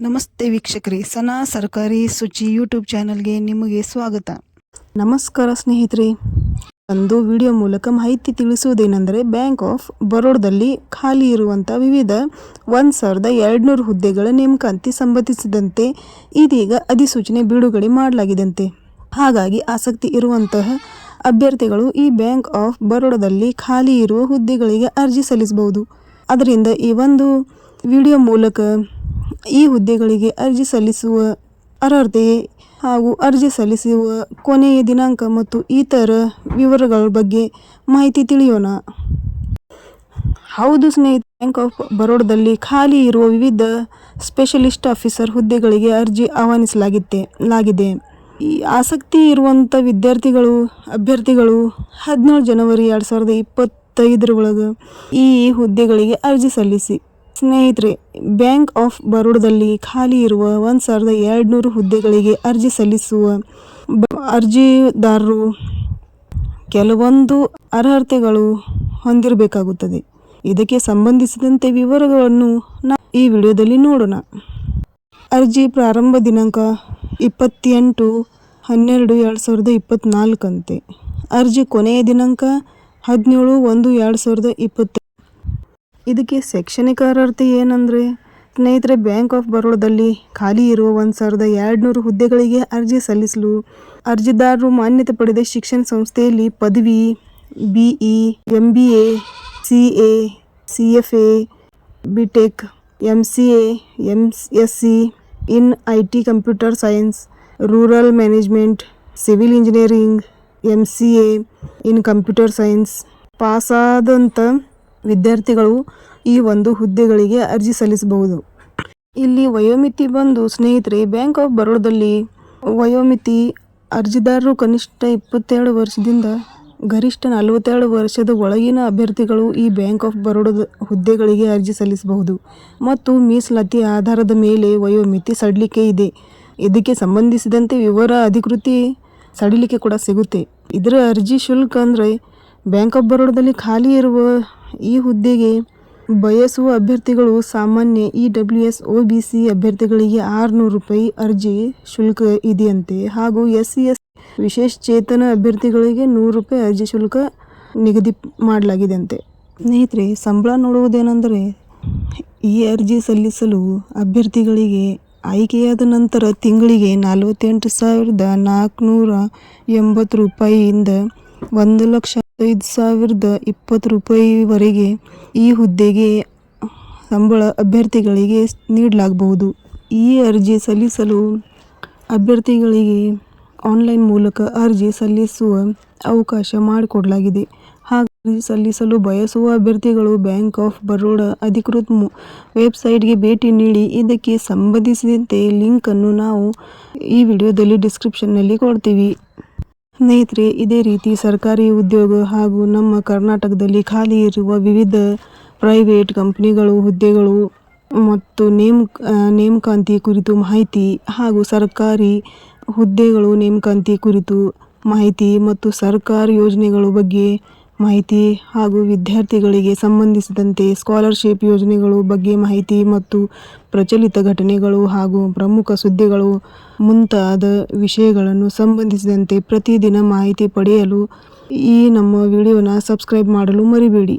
ನಮಸ್ತೆ ವೀಕ್ಷಕರೇ, ಸನಾ ಸರ್ಕಾರಿ ಸುಚಿ ಯೂಟ್ಯೂಬ್ ಚಾನಲ್ಗೆ ನಿಮಗೆ ಸ್ವಾಗತ. ನಮಸ್ಕಾರ ಸ್ನೇಹಿತರೆ. ಒಂದು ವಿಡಿಯೋ ಮೂಲಕ ಮಾಹಿತಿ ತಿಳಿಸುವುದೇನೆಂದರೆ, ಬ್ಯಾಂಕ್ ಆಫ್ ಬರೋಡದಲ್ಲಿ ಖಾಲಿ ಇರುವಂಥ ವಿವಿಧ ಒಂದು ಸಾವಿರದ ಎರಡುನೂರು ಹುದ್ದೆಗಳ ನೇಮಕಾಂತಿ ಸಂಬಂಧಿಸಿದಂತೆ ಇದೀಗ ಅಧಿಸೂಚನೆ ಬಿಡುಗಡೆ ಮಾಡಲಾಗಿದಂತೆ ಹಾಗಾಗಿ ಆಸಕ್ತಿ ಇರುವಂತಹ ಅಭ್ಯರ್ಥಿಗಳು ಈ ಬ್ಯಾಂಕ್ ಆಫ್ ಬರೋಡದಲ್ಲಿ ಖಾಲಿ ಇರುವ ಹುದ್ದೆಗಳಿಗೆ ಅರ್ಜಿ ಸಲ್ಲಿಸಬಹುದು. ಅದರಿಂದ ಈ ಒಂದು ವಿಡಿಯೋ ಮೂಲಕ ಈ ಹುದ್ದೆಗಳಿಗೆ ಅರ್ಜಿ ಸಲ್ಲಿಸುವ ಅರ್ಹತೆ ಹಾಗೂ ಅರ್ಜಿ ಸಲ್ಲಿಸುವ ಕೊನೆಯ ದಿನಾಂಕ ಮತ್ತು ಇತರ ವಿವರಗಳ ಬಗ್ಗೆ ಮಾಹಿತಿ ತಿಳಿಯೋಣ. ಹೌದು ಸ್ನೇಹಿತ ಬ್ಯಾಂಕ್ ಆಫ್ ಬರೋಡದಲ್ಲಿ ಖಾಲಿ ಇರುವ ವಿವಿಧ ಸ್ಪೆಷಲಿಸ್ಟ್ ಆಫೀಸರ್ ಹುದ್ದೆಗಳಿಗೆ ಅರ್ಜಿ ಆಹ್ವಾನಿಸಲಾಗಿತ್ತೆ, ಲಾಗಿದೆ. ಈ ಆಸಕ್ತಿ ಇರುವಂಥ ವಿದ್ಯಾರ್ಥಿಗಳು, ಅಭ್ಯರ್ಥಿಗಳು ಹದಿನೇಳು ಜನವರಿ ಎರಡು ಸಾವಿರದ ಇಪ್ಪತ್ತೈದರೊಳಗೆ ಈ ಹುದ್ದೆಗಳಿಗೆ ಅರ್ಜಿ ಸಲ್ಲಿಸಿ ಸ್ನೇಹಿತರೆ, ಬ್ಯಾಂಕ್ ಆಫ್ ಬರೋಡದಲ್ಲಿ ಖಾಲಿ ಇರುವ ಒಂದು ಸಾವಿರದ ಎರಡುನೂರು ಹುದ್ದೆಗಳಿಗೆ ಅರ್ಜಿ ಸಲ್ಲಿಸುವ ಅರ್ಜಿದಾರರು ಕೆಲವೊಂದು ಅರ್ಹತೆಗಳು ಹೊಂದಿರಬೇಕಾಗುತ್ತದೆ. ಇದಕ್ಕೆ ಸಂಬಂಧಿಸಿದಂತೆ ವಿವರಗಳನ್ನು ನಾ ಈ ವಿಡಿಯೋದಲ್ಲಿ ನೋಡೋಣ. ಅರ್ಜಿ ಪ್ರಾರಂಭ ದಿನಾಂಕ ಇಪ್ಪತ್ತೆಂಟು ಹನ್ನೆರಡು ಎರಡು ಸಾವಿರದ ಇಪ್ಪತ್ತ್ನಾಲ್ಕಂತೆ ಅರ್ಜಿ ಕೊನೆಯ ದಿನಾಂಕ ಹದಿನೇಳು ಒಂದು ಎರಡು ಸಾವಿರದ ಇಪ್ಪತ್ತ ಇದಕ್ಕೆ ಶೈಕ್ಷಣಿಕ ಅರ್ಹತೆ ಏನಂದರೆ, ಸ್ನೇಹಿತರೆ, ಬ್ಯಾಂಕ್ ಆಫ್ ಬರೋಡದಲ್ಲಿ ಖಾಲಿ ಇರುವ ಒಂದು ಸಾವಿರದ ಎರಡುನೂರು ಹುದ್ದೆಗಳಿಗೆ ಅರ್ಜಿ ಸಲ್ಲಿಸಲು ಅರ್ಜಿದಾರರು ಮಾನ್ಯತೆ ಪಡೆದ ಶಿಕ್ಷಣ ಸಂಸ್ಥೆಯಲ್ಲಿ ಪದವಿ B E M B A C A C F A B tech M C A M S C in I T computer science rural management civil engineering M C A in computer science ಪಾಸಾದಂಥ ವಿದ್ಯಾರ್ಥಿಗಳು ಈ ಒಂದು ಹುದ್ದೆಗಳಿಗೆ ಅರ್ಜಿ ಸಲ್ಲಿಸಬಹುದು. ಇಲ್ಲಿ ವಯೋಮಿತಿ ಬಂದು, ಸ್ನೇಹಿತರೆ ಬ್ಯಾಂಕ್ ಆಫ್ ಬರೋಡದಲ್ಲಿ ವಯೋಮಿತಿ ಅರ್ಜಿದಾರರು ಕನಿಷ್ಠ ಇಪ್ಪತ್ತೆರಡು ವರ್ಷದಿಂದ ಗರಿಷ್ಠ ನಲವತ್ತೆರಡು ವರ್ಷದ ಒಳಗಿನ ಅಭ್ಯರ್ಥಿಗಳು ಈ ಬ್ಯಾಂಕ್ ಆಫ್ ಬರೋಡದ ಹುದ್ದೆಗಳಿಗೆ ಅರ್ಜಿ ಸಲ್ಲಿಸಬಹುದು. ಮತ್ತು ಮೀಸಲಾತಿ ಆಧಾರದ ಮೇಲೆ ವಯೋಮಿತಿ ಸಡಿಲಿಕೆ ಇದೆ. ಇದಕ್ಕೆ ಸಂಬಂಧಿಸಿದಂತೆ ವಿವರ ಅಧಿಕೃತಿ ಸಡಿಲಿಕೆ ಕೂಡ ಸಿಗುತ್ತೆ. ಇದರ ಅರ್ಜಿ ಶುಲ್ಕ ಅಂದರೆ ಬ್ಯಾಂಕ್ ಆಫ್ ಬರೋಡದಲ್ಲಿ ಖಾಲಿ ಇರುವ ಈ ಹುದ್ದೆಗೆ ಬಯಸುವ ಅಭ್ಯರ್ಥಿಗಳು ಸಾಮಾನ್ಯ E W S O B C ಅಭ್ಯರ್ಥಿಗಳಿಗೆ ಆರುನೂರು ರೂಪಾಯಿ ಅರ್ಜಿ ಶುಲ್ಕ ಇದೆಯಂತೆ ಹಾಗೂ ಎಸ್ ಸಿ ಎಸ್ ವಿಶೇಷಚೇತನ ಅಭ್ಯರ್ಥಿಗಳಿಗೆ ನೂರು ರೂಪಾಯಿ ಅರ್ಜಿ ಶುಲ್ಕ ನಿಗದಿ ಮಾಡಲಾಗಿದೆ ಅಂತೆ ಸ್ನೇಹಿತರೆ, ಸಂಬಳ ನೋಡುವುದೇನೆಂದರೆ ಈ ಅರ್ಜಿ ಸಲ್ಲಿಸಲು ಅಭ್ಯರ್ಥಿಗಳಿಗೆ ಆಯ್ಕೆಯಾದ ನಂತರ ತಿಂಗಳಿಗೆ ನಲವತ್ತೆಂಟು ಸಾವಿರದ ನಾಲ್ಕುನೂರ ಎಂಬತ್ತು ರೂಪಾಯಿಯಿಂದ ಒಂದು ಲಕ್ಷ ಐದು ಸಾವಿರದ ಇಪ್ಪತ್ತು ರೂಪಾಯಿವರೆಗೆ ಈ ಹುದ್ದೆಗೆ ಸಂಬಳ ಅಭ್ಯರ್ಥಿಗಳಿಗೆ ನೀಡಲಾಗಬಹುದು. ಈ ಅರ್ಜಿ ಸಲ್ಲಿಸಲು ಅಭ್ಯರ್ಥಿಗಳಿಗೆ ಆನ್ಲೈನ್ ಮೂಲಕ ಅರ್ಜಿ ಸಲ್ಲಿಸುವ ಅವಕಾಶ ಮಾಡಿಕೊಡಲಾಗಿದೆ. ಹಾಗೆ ಸಲ್ಲಿಸಲು ಬಯಸುವ ಅಭ್ಯರ್ಥಿಗಳು ಬ್ಯಾಂಕ್ ಆಫ್ ಬರೋಡ ಅಧಿಕೃತ ವೆಬ್ಸೈಟ್ಗೆ ಭೇಟಿ ನೀಡಿ ಇದಕ್ಕೆ ಸಂಬಂಧಿಸಿದಂತೆ ಲಿಂಕನ್ನು ನಾವು ಈ ವಿಡಿಯೋದಲ್ಲಿ ಡಿಸ್ಕ್ರಿಪ್ಷನ್ನಲ್ಲಿ ಕೊಡ್ತೀವಿ. ಸ್ನೇಹಿತರೆ, ಇದೇ ರೀತಿ ಸರ್ಕಾರಿ ಉದ್ಯೋಗ ಹಾಗೂ ನಮ್ಮ ಕರ್ನಾಟಕದಲ್ಲಿ ಖಾಲಿ ಇರುವ ವಿವಿಧ ಪ್ರೈವೇಟ್ ಕಂಪ್ನಿಗಳು ಹುದ್ದೆಗಳು ಮತ್ತು ನೇಮ್ ನೇಮಕಾಂತಿ ಕುರಿತು ಮಾಹಿತಿ ಹಾಗೂ ಸರ್ಕಾರಿ ಹುದ್ದೆಗಳು ನೇಮಕಾಂತಿ ಕುರಿತು ಮಾಹಿತಿ ಮತ್ತು ಸರ್ಕಾರಿ ಯೋಜನೆಗಳ ಬಗ್ಗೆ ಮಾಹಿತಿ ಹಾಗೂ ವಿದ್ಯಾರ್ಥಿಗಳಿಗೆ ಸಂಬಂಧಿಸಿದಂತೆ ಸ್ಕಾಲರ್ಶಿಪ್ ಯೋಜನೆಗಳು ಬಗ್ಗೆ ಮಾಹಿತಿ ಮತ್ತು ಪ್ರಚಲಿತ ಘಟನೆಗಳು ಹಾಗೂ ಪ್ರಮುಖ ಸುದ್ದಿಗಳು ಮುಂತಾದ ವಿಷಯಗಳನ್ನು ಸಂಬಂಧಿಸಿದಂತೆ ಪ್ರತಿದಿನ ಮಾಹಿತಿ ಪಡೆಯಲು ಈ ನಮ್ಮ ವಿಡಿಯೋನ ಸಬ್ಸ್ಕ್ರೈಬ್ ಮಾಡಲು ಮರಿಬೇಡಿ.